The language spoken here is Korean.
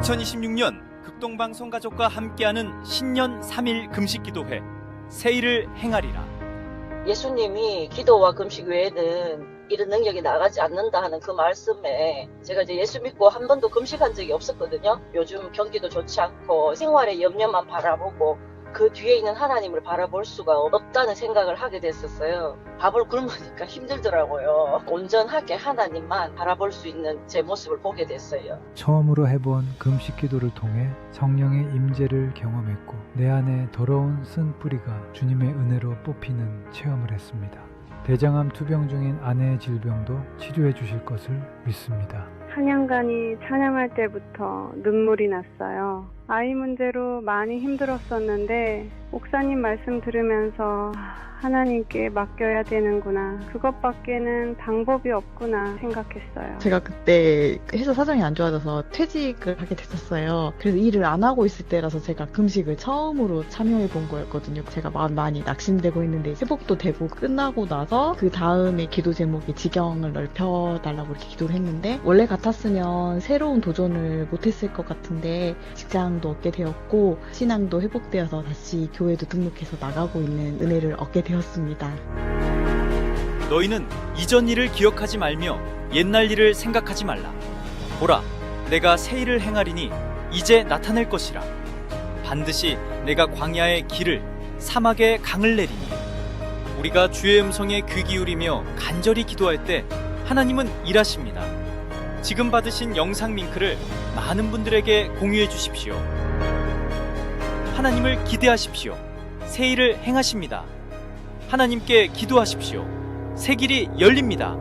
2026년 극동방송 가족과 함께하는 신년 3일 금식 기도회 세일을 행하리라. 예수님이 기도와 금식 외에는 이런 능력이 나가지 않는다 하는 그 말씀에 제가 이제 예수 믿고 한 번도 금식한 적이 없었거든요. 요즘 경기도 좋지 않고 생활의 염려만 바라보고 그 뒤에 있는 하나님을 바라볼 수가 없다는 생각을 하게 됐었어요. 밥을 굶으니까 힘들더라고요. 온전하게 하나님만 바라볼 수 있는 제 모습을 보게 됐어요. 처음으로 해본 금식 기도를 통해 성령의 임재를 경험했고 내 안에 더러운 쓴 뿌리가 주님의 은혜로 뽑히는 체험을 했습니다. 대장암 투병 중인 아내의 질병도 치료해 주실 것을 믿습니다. 찬양관이 찬양할 때부터 눈물이 났어요. 아이 문제로 많이 힘들었었는데, 옥사님 말씀 들으면서 아, 하나님께 맡겨야 되는구나. 그것밖에는 방법이 없구나 생각했어요. 제가 그때 회사 사정이 안 좋아져서 퇴직을 하게 됐었어요. 그래서 일을 안 하고 있을 때라서 제가 금식을 처음으로 참여해 본 거였거든요. 제가 마음 많이 낙심되고 있는데 회복도 되고 끝나고 나서 그 다음에 기도 제목이 지경을 넓혀달라고 이렇게 기도를 했는데 원래 같았으면 새로운 도전을 못했을 것 같은데 직장도 얻게 되었고 신앙도 회복되어서 다시 교회도 등록해서 나가고 있는 은혜를 얻게 되었습니다. 너희는 이전 일을 기억하지 말며 옛날 일을 생각하지 말라. 보라, 내가 새 일을 행하리니 이제 나타낼 것이라. 반드시 내가 광야의 길을 사막에 강을 내리니. 우리가 주의 음성에 귀 기울이며 간절히 기도할 때 하나님은 일하십니다. 지금 받으신 영상 링크를 많은 분들에게 공유해 주십시오. 하나님을 기대하십시오. 새 일을 행하십니다. 하나님께 기도하십시오. 새 길이 열립니다.